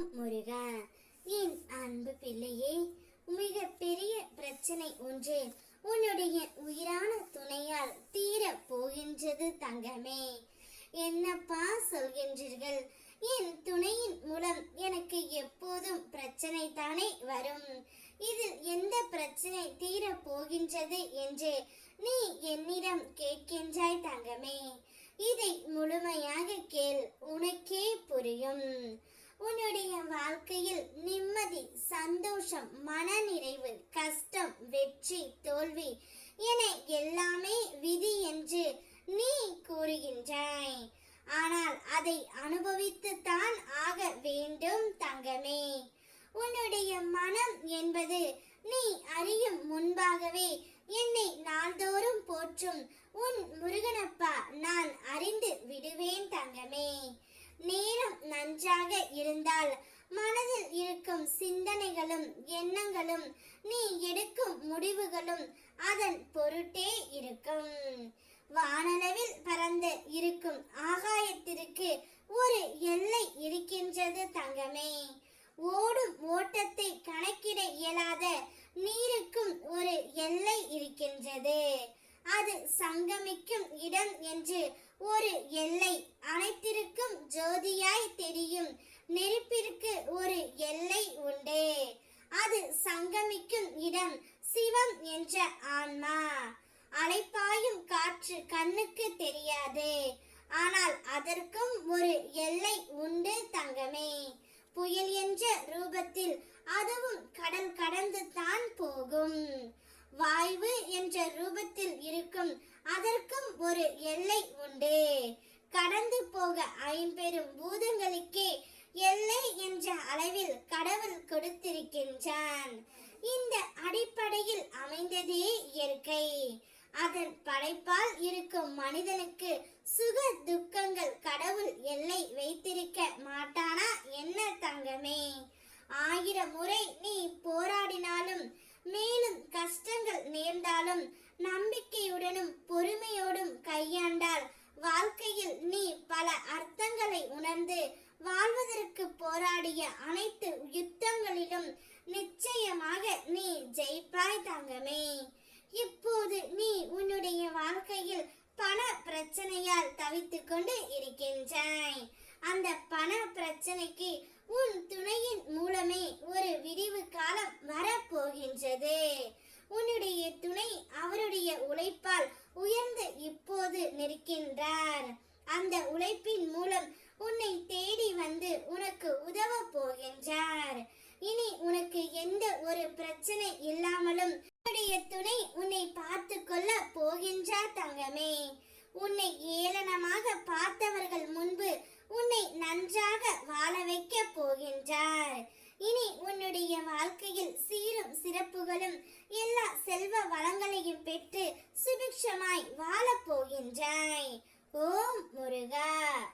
ஓம் முருகா. என் அன்பு பிள்ளையே மிக பெரிய பிரச்சனை ஒன்று. உன்னுடைய உயிரான துணையால் தீர போகின்றது தங்கமே. என்னப்பா சொல்கின்றீர்கள்? என் துணையின் மூலம் எனக்கு எப்போதும் பிரச்சனை தானே வரும். இதில் எந்த பிரச்சனை தீர போகின்றது என்று நீ என்னிடம் கேட்கின்றாய் தங்கமே. இதை உன்னுடைய வாழ்க்கையில் நிம்மதி சந்தோஷம் மனநிறைவு கஷ்டம் வெற்றி தோல்வி என எல்லாமே விதி என்று நீ கூறுகின்றாய். ஆனால் அதை அனுபவித்துத்தான் ஆக வேண்டும் தங்கமே. உன்னுடைய மனம் என்பது நீ அறியும் முன்பாகவே என்னை நாள்தோறும் போற்றும். உன் முருகனப்பா நான் அறிந்து விடுவேன் தங்கமே. நேரம் ஒன்றாக இருந்தால் மனதில் இருக்கும் சிந்தனைகளும் எண்ணங்களும் நீ எடுக்கும் முடிவுகளும் அதன் பொருட்டே இருக்கும். வானளவில் பறந்து இருக்கும் ஆகாயத்திற்கு ஒரு எல்லை இருக்கின்றது தங்கமே. ஓடும் ஓட்டத்தை கணக்கிட இயலாத நீருக்கும் ஒரு எல்லை இருக்கின்றது. அது சங்கமிக்கும் இடம் என்று ஒரு எல்லை அனைத்திற்கும் ஜோதியாய் தெரியும். நெருப்பிற்கு ஒரு எல்லை உண்டு. அது சங்கமிக்கும் இடம் சிவம் என்ற ஆன்மா. அலைப்பாயும் காற்று கண்ணுக்கு தெரியாது. ஆனால் அதற்கும் ஒரு எல்லை உண்டு தங்கமே. புயல் என்ற ரூபத்தில் அதுவும் கடல் கடந்து தான் போகும். வாய்வு என்ற ரூபத்தில் இருக்கும். அதற்கும் ஒரு எல்லை உண்டு. கடந்து போக ஐம்பெரும் பூதங்களுக்கே எல்லை என்ற அளவில் கடவுள் கொடுத்திருக்கின்றான். இந்த அடிப்படையில் அமைந்ததே இயற்கை. அதன் படைப்பால் இருக்கும் மனிதனுக்கு சுக துக்கங்கள் கடவுள் எல்லை வைத்திருக்க மாட்டானா? என்ன தங்கமே? ஆயிரம் முறை நீ போராடினாலும் மேலும் கஷ்டங்கள் நேர்ந்தாலும் நம்பிக்கையுடனும் பொறுமையோடும் கையாண்டால் வாழ்க்கையில் நீ பல அர்த்தங்களை உணர்ந்து வாழ்வதற்கு போராடிய அனைத்து யுத்தங்களிலும் நிச்சயமாக நீ ஜெயிப்பாய் தங்கமே. இப்போது நீ உன்னுடைய வாழ்க்கையில் பண பிரச்சனையால் தவித்துக் கொண்டு இருக்கின்றாய். அந்த பண பிரச்சனைக்கு உன் துணையின் மூலமே ஒரு விடிவு காலம் வரப்போகின்றது. உன்னுடைய துணை அவருடைய உழைப்பால் உயர்ந்து இப்போது நிற்கின்றார். அந்த உழைப்பின் மூலம் உன்னை தேடி வந்து உனக்கு உதவ போகின்றார். இனி உனக்கு எந்த ஒரு பிரச்சனை இல்லாமலும் உன்னுடைய துணை உன்னை பார்த்து கொள்ள போகின்றார் தங்கமே. உன்னை ஏளனமாக பார்த்தவர்கள் முன்பு உன்னை நன்றாக வாழ வைக்க போகின்றார். இனி உன்னுடைய வாழ்க்கையில் சீரும் சிறப்புகளும் எல்லா செல்வ வளங்களையும் பெற்று சுபிக்ஷமாய் வாழப் போகின்றாய். ஓம் முருகா.